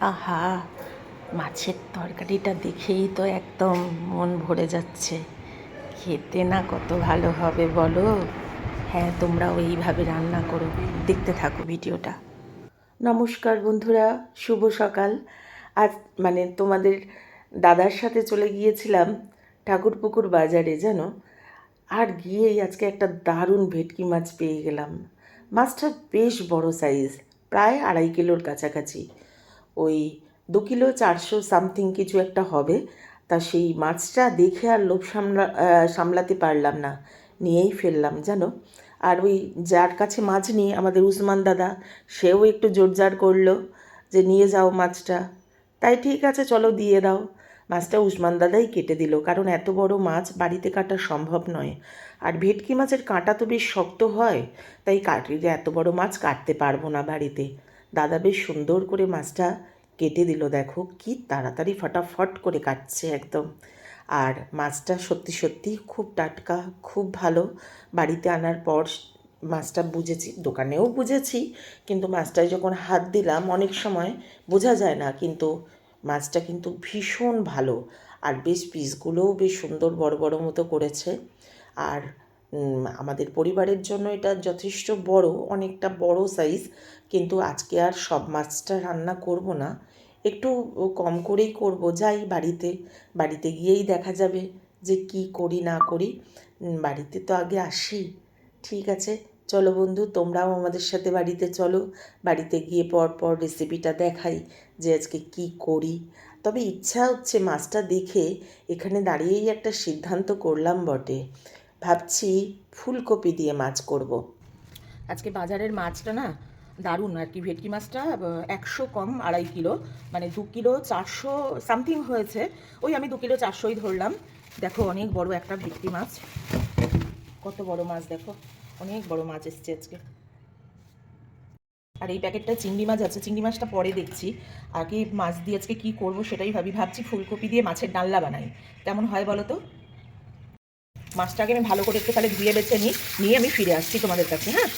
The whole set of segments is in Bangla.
আহা, মাছের তরকারিটা দেখেই তো একদম মন ভরে যাচ্ছে। খেতে না কত ভালো হবে বলো? হ্যাঁ তোমরাও এইভাবে রান্না করো। দেখতে থাকো ভিডিওটা। নমস্কার বন্ধুরা, শুভ সকাল। আজ মানে তোমাদের দাদার সাথে চলে গিয়েছিলাম ঠাকুরপুকুর বাজারে, জানো? আর গিয়েই আজকে একটা দারুণ ভেটকি মাছ পেয়ে গেলাম। মাছটা বেশ বড় সাইজ প্রায় আড়াই কিলোর কাছাকাছি। ওই দু কিলো চারশো সামথিং কিছু একটা হবে। তা সেই মাছটা দেখে আর লোভ সামলা সামলাতে পারলাম না। নিয়েই ফেললাম, জানো? আর ওই যার কাছে মাছ নিয়ে আমাদের উসমান দাদা, সেও একটু জোরজার করল যে নিয়ে যাও মাছটা। তাই ঠিক আছে, চলো দিয়ে দাও। মাছটা উসমান দাদাই কেটে দিল, কারণ এত বড় মাছ বাড়িতে কাটা সম্ভব নয়। আর ভেটকি মাছের কাঁটা তো বেশ শক্ত হয়, তাই কাটিয়ে এত বড় মাছ কাটতে পারব না বাড়িতে। দাদা বেশ সুন্দর করে মাছটা কেটে দিল, দেখো কি তাড়াতাড়ি ফটাফট করে কাটছে একদম। আর মাছটা সত্যি সত্যি খুব টাটকা, খুব ভালো। বাড়িতে আনার পর মাছটা বুঝেছি, দোকানেও বুঝেছি, কিন্তু মাছটায় যখন হাত দিলাম, অনেক সময় বোঝা যায় না, কিন্তু মাছটা কিন্তু ভীষণ ভালো। আর বেশ পিসগুলোও বেশ সুন্দর বড় বড় মতো করেছে। আর আমাদের পরিবারের জন্য এটা যথেষ্ট বড়, অনেকটা বড় সাইজ কিন্তু আজকে আর সব মাছটা রান্না করব না। একটু কম করেই করব, যাই বাড়িতে বাড়িতে গিয়েই দেখা যাবে যে কি করি, না করি। বাড়িতে তো আগে আসি, ঠিক আছে? চলো বন্ধু, তোমরাও আমাদের সাথে বাড়িতে চলো। বাড়িতে গিয়ে পর পর রেসিপিটা দেখাই যে আজকে কি করি। তবে ইচ্ছা হচ্ছে মাছটা দেখে এখানে দাঁড়িয়েই একটা সিদ্ধান্ত করলাম বটে। ভাবছি ফুলকপি দিয়ে মাছ করব। আজকে বাজারের মাছটা না দারুণ, আর কি ভেটকি মাছটা একশো কম আড়াই কিলো মানে দু কিলো চারশো সামথিং হয়েছে। ওই আমি দু কিলো চারশোই ধরলাম। দেখো, অনেক বড় একটা ভেটকি মাছ। কত বড় মাছ, দেখো, অনেক বড় মাছ এসছে আজকে। আর এই প্যাকেটটা চিংড়ি মাছ আছে, চিংড়ি মাছটা পরে দেখছি। আগে মাছ দিয়ে আজকে কী করব সেটাই ভাবি। ভাবছি ফুলকপি দিয়ে মাছের ডাল্লা বানাই। কেমন হয় বলো তো? মাছটাকে আমি ভালো করে একটু তাহলে ধুয়ে বেছে নিই, নিয়ে আমি ফিরে আসছি তোমাদের কাছে হ্যাঁ?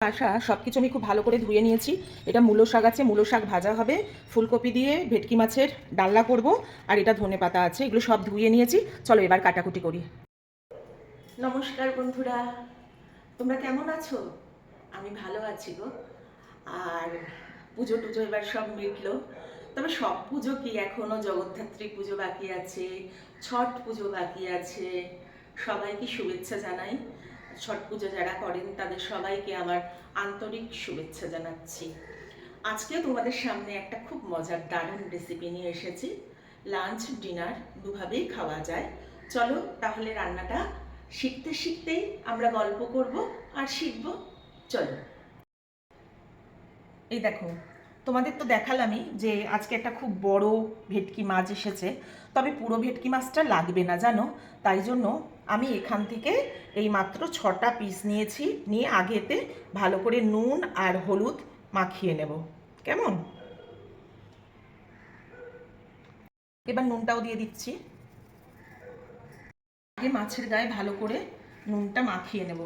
আসা সব কিছু আমি খুব ভালো করে ধুয়ে নিয়েছি। এটা মূলো শাক আছে, মূলো শাক ভাজা হবে। ফুলকপি দিয়ে ভেটকি মাছের ডাল্লা করব, আর এটা ধনে পাতা আছে, এগুলো সব ধুয়ে নিয়েছি। চলো এবার কাটাকুটি করি। নমস্কার বন্ধুরা, তোমরা কেমন আছো? আমি ভালো আছি গো। আর পুজো টুজো এবার সব মিটলো। তবে সব পুজো কি এখনও? জগদ্ধাত্রী পুজো বাকি আছে, ছট পুজো বাকি আছে। সবাইকে শুভেচ্ছা জানাই? ছট পুজো যারা করেন, তাদের সবাইকে আমার আন্তরিক শুভেচ্ছা জানাচ্ছি। আজকে তোমাদের সামনে একটা খুব মজার দারুণ রেসিপি নিয়ে এসেছি। লাঞ্চ ডিনার দুভাবেই খাওয়া যায়। চলো তাহলে রান্নাটা শিখতে শিখতেই আমরা গল্প করব আর শিখব। চলো। এই দেখো, তোমাদের তো দেখালামই যে আজকে একটা খুব বড় ভেটকি মাছ এসেছে, তবে পুরো ভেটকি মাছটা লাগবে না, জানো? তাই জন্য আমি এখান থেকে এই মাত্র ছটা পিস নিয়েছি, নিয়ে আগেতে ভালো করে নুন আর হলুদ মাখিয়ে নেব। কেমন? এবার নুনটাও দিয়ে দিচ্ছি। আগে মাছের গায়ে ভালো করে নুনটা মাখিয়ে নেব।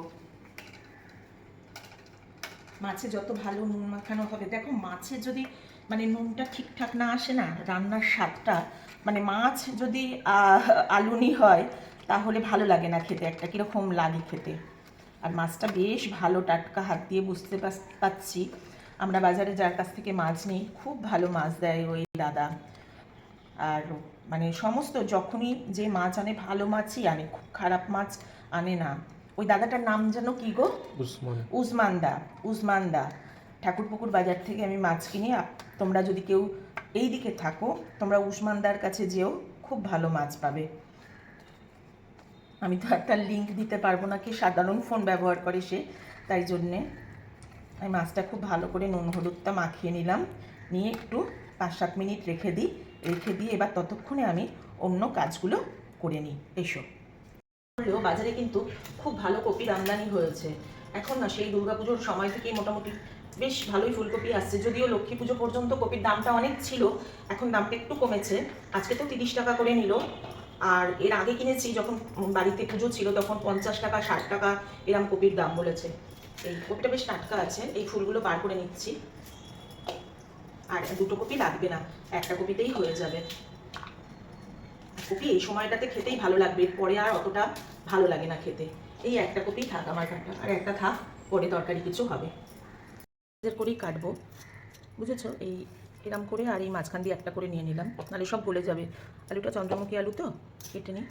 মাছে যত ভালো নুন মাখানো হবে, দেখো মাছে যদি মানে নুনটা ঠিকঠাক না আসে না, রান্নার স্বাদটা মানে মাছ যদি আলুনি হয়, তাহলে ভালো লাগে না খেতে, একটা কীরকম লাগে খেতে। আর মাছটা বেশ ভালো, টাটকা হাত দিয়ে বুঝতে পাচ্ছি। আমরা বাজারে যার কাছ থেকে মাছ নিই, খুব ভালো মাছ দেয় ওই দাদা। আর মানে সমস্ত, যখনই যে মাছ আনে, ভালো মাছই আনে, খুব খারাপ মাছ আনে না। ওই দাদাটার নাম যেন কি গো? উসমান। উসমানদা উসমানদা ঠাকুরপুকুর বাজার থেকে আমি মাছ কিনি। তোমরা যদি কেউ এই দিকে থাকো তোমরা উসমানদার কাছে যেও খুব ভালো মাছ পাবে। আমি তো একটা লিঙ্ক দিতে পারব না কি সাধারণ ফোন ব্যবহার করে সে তাই জন্যে আমি মাছটা খুব ভালো করে নুন হলুদটা মাখিয়ে নিলাম। নিয়ে একটু পাঁচ সাত মিনিট রেখে দিই। রেখে দিয়ে এবার ততক্ষণে আমি অন্য কাজগুলো করে নিই। এসো। বললেও বাজারে কিন্তু খুব ভালো কপির আমদানি হয়েছে। এখন না, সেই দুর্গাপুজোর সময় থেকেই মোটামুটি বেশ ভালোই ফুলকপি আসছে। যদিও লক্ষ্মী পুজো পর্যন্ত কপির দামটা অনেক ছিল, এখন দামটা একটু কমেছে। আজকে তো তিরিশ টাকা করে নিল। আর এর আগে কিনেছি, যখন বাড়িতে পুজো ছিল, তখন পঞ্চাশ টাকা, ষাট টাকা এরম কপির দাম বলেছে। এই কপিটা বেশ টাটকা আছে। এই ফুলগুলো বার করে নিচ্ছি। আর দুটো কপি লাগবে না, একটা কপিতেই হয়ে যাবে। কপি এই সময়টাতে খেতেই ভালো লাগবে। পরে আর অতটা ভালো লাগে না খেতে। এই একটা কপি থাক আমার কাটা আর একটা থাক, পরে তরকারি কিছু হবে। করেই কাটবো। বুঝেছ? এই এরম করে আর এই মাঝখান দিয়ে একটা করে নিয়ে নিলাম। নাহলে সব গলে যাবে। আলুটা চন্দ্রমুখী আলু তো? কেটে নিই।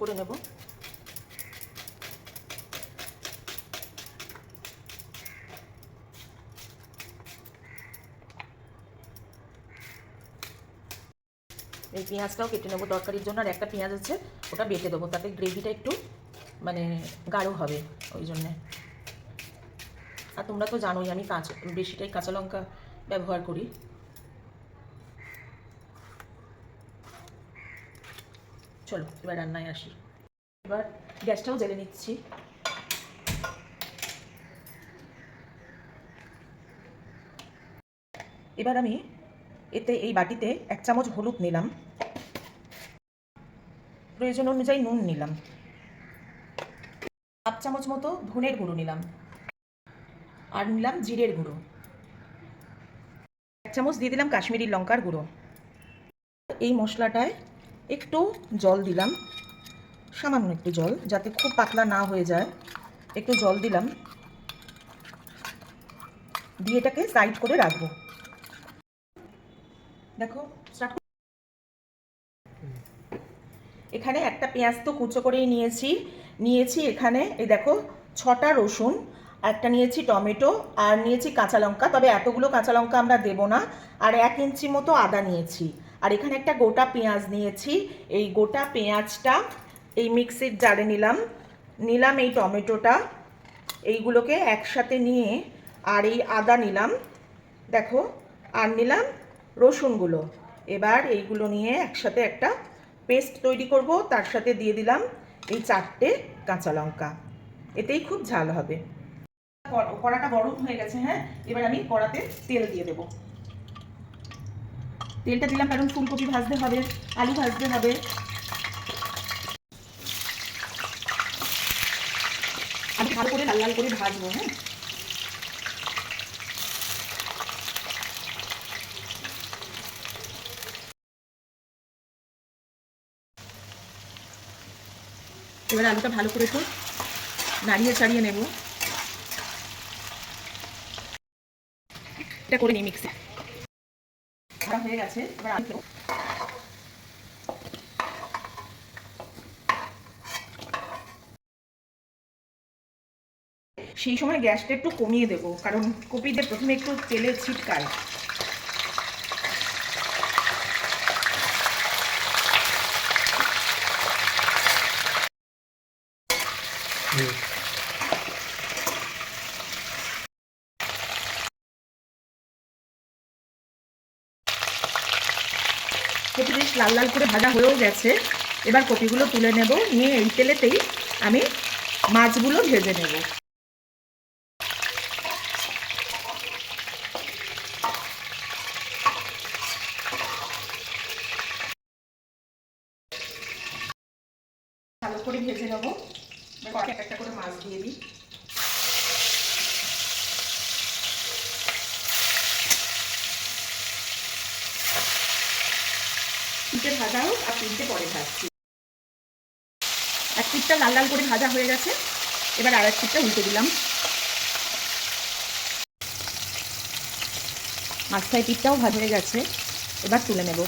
করে নেব। এই পেঁয়াজটাও কেটে নেব তরকারির জন্য, আর একটা পেঁয়াজ আছে, ওটা বেটে দেবো, তাতে গ্রেভিটা একটু মানে গাঢ় হবে ওই জন্যে। আর তোমরা তো জানোই, আমি কাঁচা, বেশিটাই কাঁচা লঙ্কা ব্যবহার করি। চলো, এবার রান্নায় আসি। এবার গ্যাসটাও জ্বেলে নিচ্ছি। এবার আমি এতে এই বাটিতে এক চামচ হলুদ নিলাম। প্রয়োজন অনুযায়ী নুন নিলাম। হাফ চামচ মতো ধনের গুঁড়ো নিলাম। আর নিলাম জিরের গুঁড়ো। এক চামচ দিয়ে দিলাম কাশ্মীরি লঙ্কার গুঁড়ো। এই মশলাটায় একটু জল দিলাম। সামান্য একটু জল, যাতে খুব পাতলা না হয়ে যায়। একটু জল দিলাম। দিয়ে এটাকে সাইড করে রাখব। দেখো স্টার্ট এখানে একটা পেঁয়াজ তো কুচো করেই নিয়েছি। নিয়েছি এখানে, এই দেখো, ছটা রসুন, একটা নিয়েছি টমেটো, আর নিয়েছি কাঁচা লঙ্কা। তবে এতগুলো কাঁচা লঙ্কা আমরা দেব না, আর এক ইঞ্চি মতো আদা নিয়েছি। আর এখানে একটা গোটা পেঁয়াজ নিয়েছি। এই গোটা পেঁয়াজটা এই মিক্সির জারে নিলাম। নিলাম এই টমেটোটা, এইগুলোকে একসাথে নিয়ে, আর এই আদা নিলাম। দেখো, আর নিলাম রসুনগুলো। এবার এইগুলো নিয়ে একসাথে একটা পেস্ট তৈরি করব। তার সাথে দিয়ে দিলাম এই চারটে কাঁচা লঙ্কা। এতেই খুব ঝাল হবে। কড়াটা গরম হয়ে গেছে হ্যাঁ? এবার আমি কড়াতে তেল দিয়ে দেব। তেলটা দিলাম, কারণ ফুলকপি ভাজতে হবে, আলু ভাজতে হবে। আমি ভালো করে লাল লাল করে ভাজবো হ্যাঁ? এবার আলুটা ভালো করে একটু নাড়িয়ে ছাড়িয়ে নেব। এটা করে নিই মিক্সে হয়ে গেছে, এবার আলু সেই সময় গ্যাসটা একটু কমিয়ে দেবো, কারণ কপিতে প্রথমে একটু তেলে ছিটকায়। কপি বেশ লাল লাল করে ভাজা হয়েও গেছে। এবার কপিগুলো তুলে নেব। নিয়ে এই তেলেতেই আমি মাছগুলো ভেজে নেব। ভালো করে ভেজে নেব। এবার এক একটা করে মাছ দিয়ে দিই। তিনটে ভাজা হোক আর তিনটে পরে ভাজছি। এক পিঠটা লাল লাল করে ভাজা হয়ে গেছে। এবার আর এক পিঠটা উল্টে দিলাম। মাছটাই পিঠটাও ভাজা হয়ে গেছে। এবার তুলে নেব।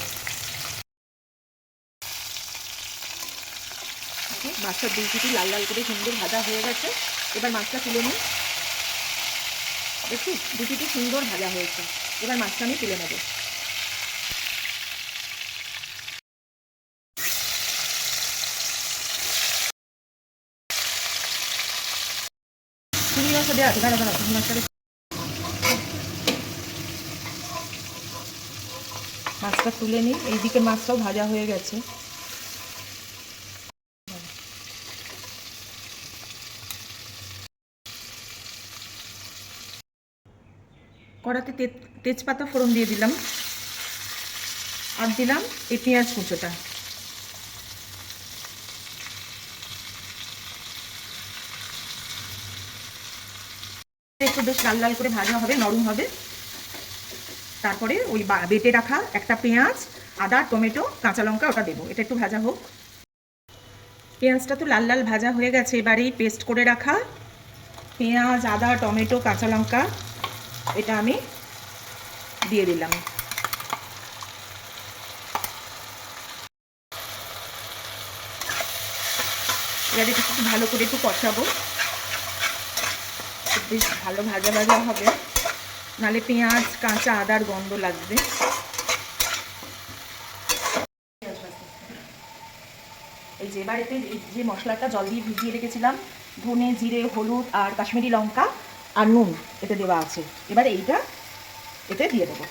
মাছটা দুই লাল লাল করে সুন্দর ভাজা হয়ে গেছে। এবার মাছটা তুলে নিই। দেখছি দু সুন্দর ভাজা হয়েছে। এবার মাছটা আমি তুলে নেব। মাছটা। মাছটা তুলে নিই। এইদিকে মাছটাও ভাজা হয়ে গেছে। কড়াতে তেজপাতা ফোড়ন দিয়ে দিলাম। আর দিলাম এই পেঁয়াজ কুচোটা। একটু বেশ লাল লাল করে ভাজা হবে, নরম হবে। তারপরে ওই বেটে রাখা একটা পেঁয়াজ, আদা, টমেটো, কাঁচা লঙ্কা ওটা দেবো। এটা একটু ভাজা হোক। পেঁয়াজটা তো লাল লাল ভাজা হয়ে গেছে। এবারেই পেস্ট করে রাখা পেঁয়াজ, আদা, টমেটো, কাঁচা লঙ্কা। এটা আমি দিয়ে দিলাম। এবার এটা একটু ভালো করে একটু কষাবো। বেশ ভালো ভাজা ভাজা হবে। নালে পেঁয়াজ, কাঁচা আদার গন্ধ লাগবে। এই যে এই যে মশলাটা জল দিয়ে ভিজিয়ে রেখেছিলাম, ধনে, জিরে, হলুদ আর কাশ্মীরি লঙ্কা। আর নুন এতে দেওয়া আছে। এবার এইটা এতে দিয়ে দেবো।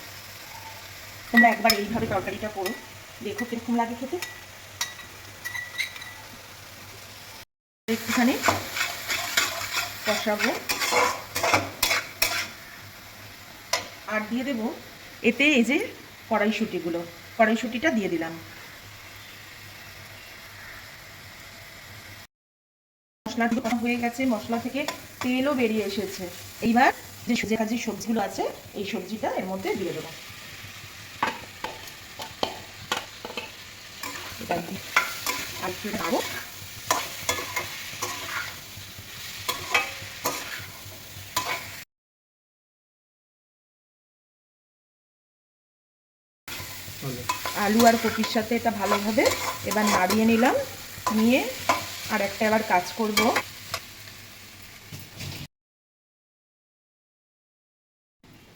তোমরা একবার এইভাবে তরকারিটা করো। দেখো কীরকম লাগে খেতে। একটুখানি কষাবো। আর দিয়ে দেবো এতে এই যে কড়াইশুটিগুলো। কড়াইশুটিটা দিয়ে দিলাম। মশলা দিয়ে কষা হয়ে গেছে, মশলা থেকে তেলও বেরিয়ে এসেছে। এইবার যে সুজে কাজে সবজিগুলো আছে, এই সবজিটা এর মধ্যে দিয়ে দেবো। আলু আর কপির সাথে এটা ভালোভাবে এবার নাড়িয়ে নিলাম, নিয়ে আর একটা এবার কাজ করব।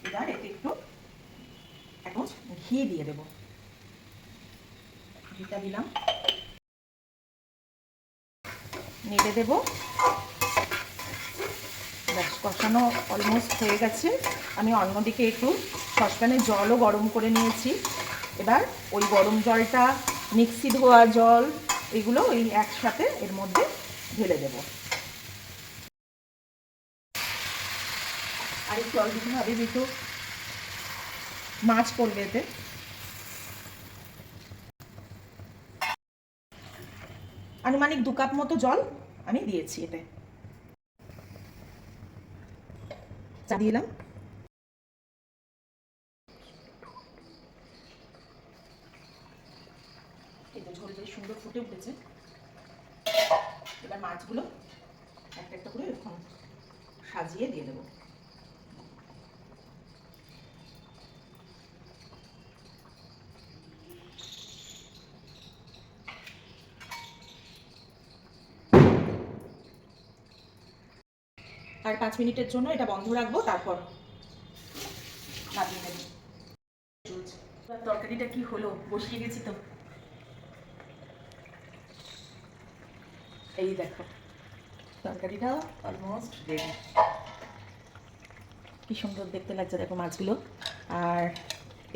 এবার এতে একটু এখন ঘি দিয়ে দেব। ঘিটা দিলাম। নেড়ে দেব। কষানো অলমোস্ট হয়ে গেছে। আমি অন্যদিকে একটু সসপ্যানে জলও গরম করে নিয়েছি। এবার ওই গরম জলটা মিক্সি ধোয়া জল এগুলো ওই একসাথে এর মধ্যে ঢেলে দেব। আর একটু অল্প ভাবে একটু মাছ পড়বে এতে। আনুমানিক দু কাপ মতো জল আমি দিয়েছি এতে। চা দিলাম এই তো ঝোল বেশ সুন্দর ফুটে উঠেছে। এবার মাছগুলো একটা একটা করে এরকম সাজিয়ে দিয়ে দেবো। আর পাঁচ মিনিটের জন্য এটা বন্ধ রাখব, তারপর তরকারিটা কি হলো? বসিয়ে গেছি তো। এই দেখো। তরকারিটা অলমোস্ট রেডি কি সুন্দর দেখতে লাগছে দেখো মাছগুলো। আর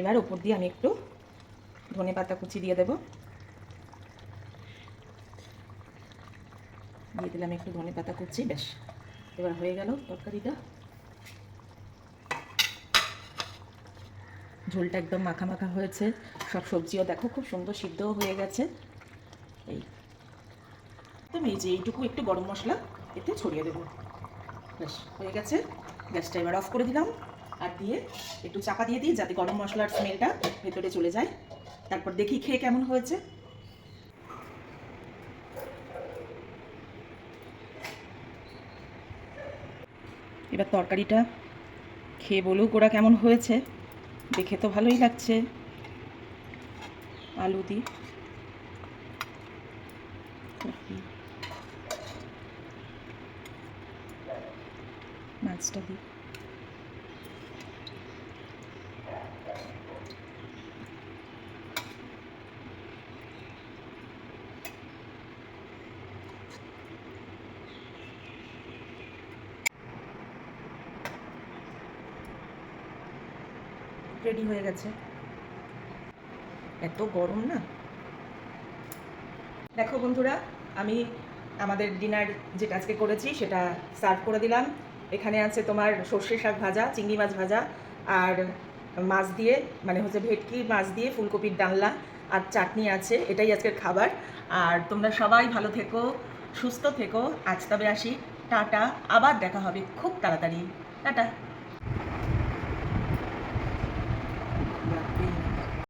এবার উপর দিয়ে আমি একটু ধনে পাতা কুচি দিয়ে দেবো। দিয়ে দিলাম একটু ধনে পাতা কুচি বেশ এবার হয়ে গেল তরকারিটা। ঝোলটা একদম মাখা মাখা হয়েছে। সব সবজিও দেখো খুব সুন্দর সিদ্ধও হয়ে গেছে। এই একদম এই যে এইটুকু একটু গরম মশলা এতে ছড়িয়ে দেবো। ব্যাস হয়ে গেছে। গ্যাসটা এবার অফ করে দিলাম আর দিয়ে একটু চাপা দিয়ে দিই যাতে গরম মশলার স্মেলটা ভেতরে চলে যায়। তারপর দেখি খেয়ে কেমন হয়েছে। এবার তরকারিটা খেয়ে বলুক ওরা কেমন হয়েছে। দেখে তো ভালোই লাগছে। আলু দি। মাছটা দিই। রেডি হয়ে গেছে। এত গরম না? দেখো বন্ধুরা, আমি আমাদের ডিনার যেটা আজকে করেছি, সেটা সার্ভ করে দিলাম। এখানে আছে তোমার সর্ষে শাক ভাজা, চিংড়ি মাছ ভাজা আর মাছ দিয়ে মানে হচ্ছে ভেটকি মাছ দিয়ে ফুলকপির ডালনা আর চাটনি আছে, এটাই আজকের খাবার। আর তোমরা সবাই ভালো থেকো, সুস্থ থেকো। আজ তবে আসি। টাটা। আবার দেখা হবে খুব তাড়াতাড়ি। টাটা।